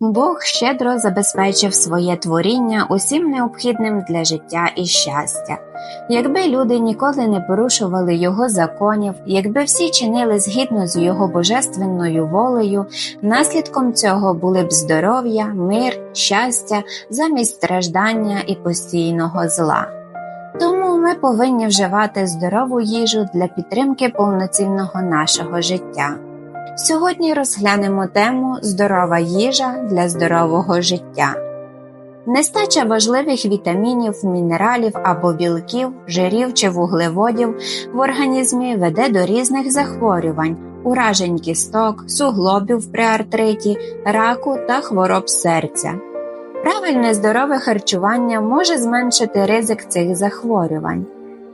Бог щедро забезпечив своє творіння усім необхідним для життя і щастя. Якби люди ніколи не порушували його законів, якби всі чинили згідно з його божественною волею, наслідком цього були б здоров'я, мир, щастя замість страждання і постійного зла. Тому ми повинні вживати здорову їжу для підтримки повноцінного нашого життя. Сьогодні розглянемо тему Здорова їжа для здорового життя. Нестача важливих вітамінів, мінералів або білків, жирів чи вуглеводів в організмі веде до різних захворювань, уражень кісток, суглобів при артриті, раку та хвороб серця. Правильне здорове харчування може зменшити ризик цих захворювань.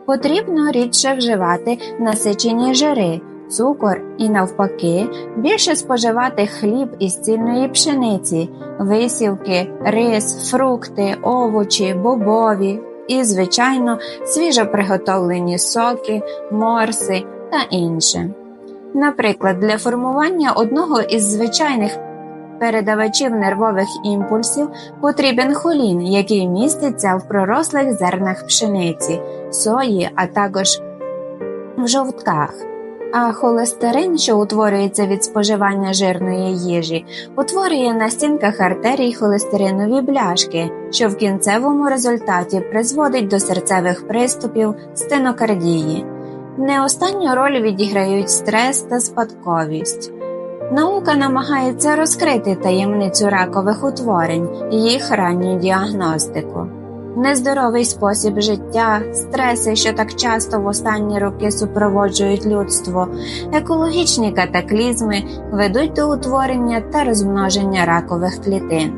Потрібно рідше вживати насичені жири цукор і, навпаки, більше споживати хліб із цільної пшениці, висівки, рис, фрукти, овочі, бобові і, звичайно, свіжо приготовлені соки, морси та інше. Наприклад, для формування одного із звичайних передавачів нервових імпульсів потрібен холін, який міститься в пророслих зернах пшениці, сої, а також в жовтках а холестерин, що утворюється від споживання жирної їжі, утворює на стінках артерій холестеринові бляшки, що в кінцевому результаті призводить до серцевих приступів стенокардії. Не останню роль відіграють стрес та спадковість. Наука намагається розкрити таємницю ракових утворень, їх ранню діагностику нездоровий спосіб життя, стреси, що так часто в останні роки супроводжують людство, екологічні катаклізми ведуть до утворення та розмноження ракових клітин.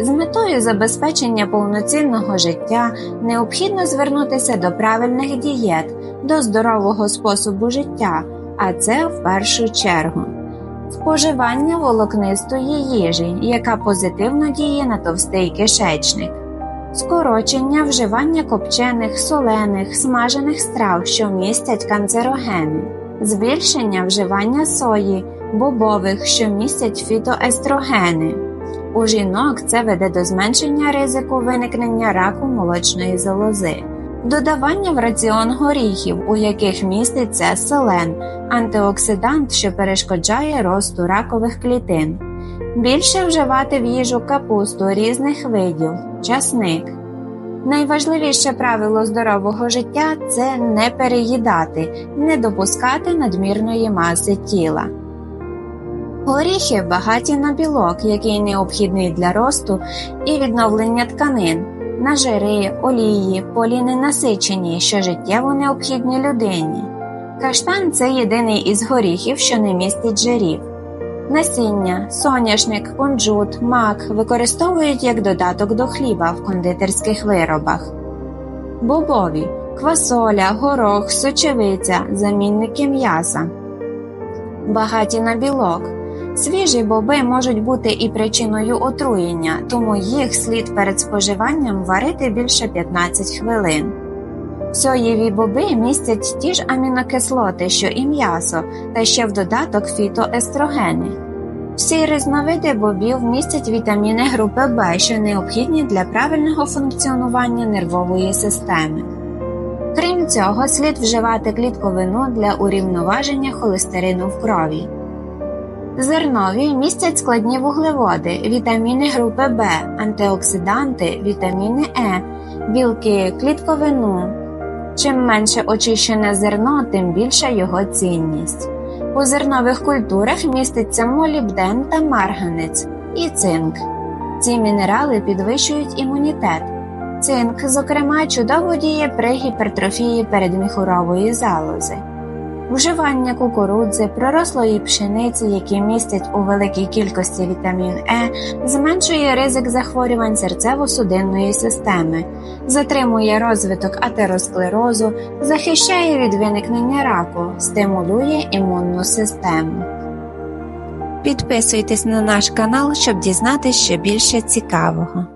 З метою забезпечення повноцінного життя необхідно звернутися до правильних дієт, до здорового способу життя, а це в першу чергу. Споживання волокнистої їжі, яка позитивно діє на товстий кишечник скорочення вживання копчених, солених, смажених страв, що містять канцерогени, збільшення вживання сої, бобових, що містять фітоестрогени. У жінок це веде до зменшення ризику виникнення раку молочної залози, додавання в раціон горіхів, у яких міститься селен, антиоксидант, що перешкоджає росту ракових клітин. Більше вживати в їжу капусту різних видів, часник. Найважливіше правило здорового життя це не переїдати, не допускати надмірної маси тіла. Горіхи багаті на білок, який необхідний для росту і відновлення тканин, на жири, олії, поліненасичені, що життєво необхідні людині. Каштан це єдиний із горіхів, що не містить жирів. Насіння, соняшник, кунжут, мак використовують як додаток до хліба в кондитерських виробах. Бобові, квасоля, горох, сочевиця, замінники м'яса. Багаті на білок. Свіжі боби можуть бути і причиною отруєння, тому їх слід перед споживанням варити більше 15 хвилин. Соєві боби містять ті ж амінокислоти, що і м'ясо, та ще в додаток фітоестрогени. Всі різновиди бобів містять вітаміни групи В, що необхідні для правильного функціонування нервової системи. Крім цього, слід вживати клітковину для урівноваження холестерину в крові. Зернові містять складні вуглеводи, вітаміни групи В, антиоксиданти, вітаміни Е, білки, клітковину. Чим менше очищене зерно, тим більша його цінність. У зернових культурах міститься молібден та марганець і цинк. Ці мінерали підвищують імунітет. Цинк, зокрема, чудово діє при гіпертрофії передміхурової залози. Вживання кукурудзи, пророслої пшениці, які містять у великій кількості вітамін Е, зменшує ризик захворювань серцево-судинної системи, затримує розвиток атеросклерозу, захищає від виникнення раку, стимулює імунну систему. Підписуйтесь на наш канал, щоб дізнатися ще більше цікавого.